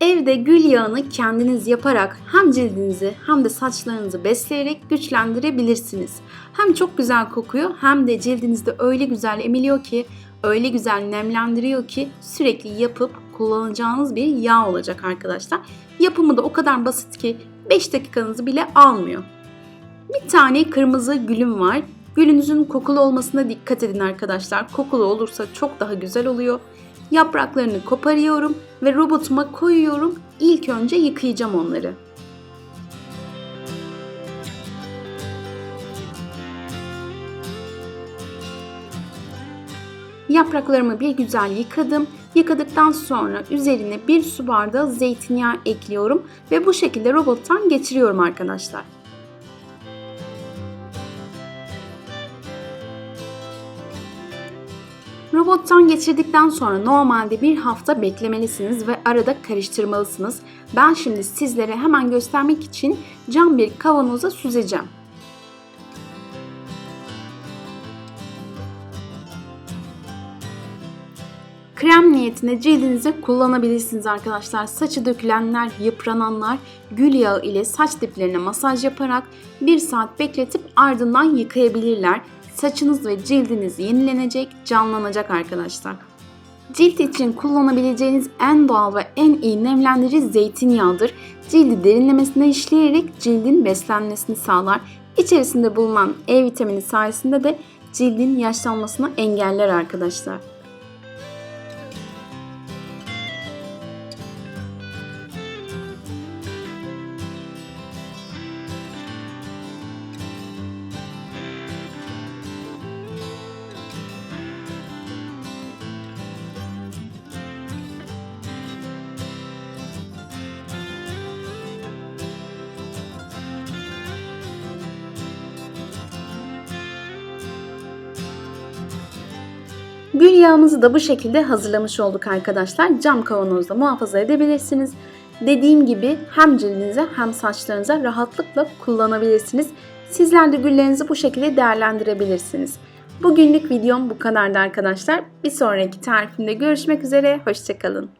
Evde gül yağını kendiniz yaparak hem cildinizi hem de saçlarınızı besleyerek güçlendirebilirsiniz. Hem çok güzel kokuyor hem de cildinizde öyle güzel emiliyor ki, öyle güzel nemlendiriyor ki sürekli yapıp kullanacağınız bir yağ olacak arkadaşlar. Yapımı da o kadar basit ki 5 dakikanızı bile almıyor. Bir tane kırmızı gülüm var. Gülünüzün kokulu olmasına dikkat edin arkadaşlar. Kokulu olursa çok daha güzel oluyor. Yapraklarını koparıyorum ve robotuma koyuyorum. İlk önce yıkayacağım onları. Yapraklarımı bir güzel yıkadım. Yıkadıktan sonra üzerine bir su bardağı zeytinyağı ekliyorum ve bu şekilde robottan geçiriyorum arkadaşlar. Robottan geçirdikten sonra normalde bir hafta beklemelisiniz ve arada karıştırmalısınız. Ben şimdi sizlere hemen göstermek için cam bir kavanoza süzeceğim. Krem niyetine cildinize kullanabilirsiniz arkadaşlar. Saçı dökülenler, yıprananlar gül yağı ile saç diplerine masaj yaparak 1 saat bekletip ardından yıkayabilirler. Saçınız ve cildiniz yenilenecek, canlanacak arkadaşlar. Cilt için kullanabileceğiniz en doğal ve en iyi nemlendirici zeytinyağıdır. Cildi derinlemesine işleyerek cildin beslenmesini sağlar. İçerisinde bulunan E vitamini sayesinde de cildin yaşlanmasını engeller arkadaşlar. Gül yağımızı da bu şekilde hazırlamış olduk arkadaşlar. Cam kavanozda muhafaza edebilirsiniz. Dediğim gibi hem cildinize hem saçlarınıza rahatlıkla kullanabilirsiniz. Sizler de güllerinizi bu şekilde değerlendirebilirsiniz. Bugünlük videom bu kadardı arkadaşlar. Bir sonraki tarifimde görüşmek üzere. Hoşçakalın.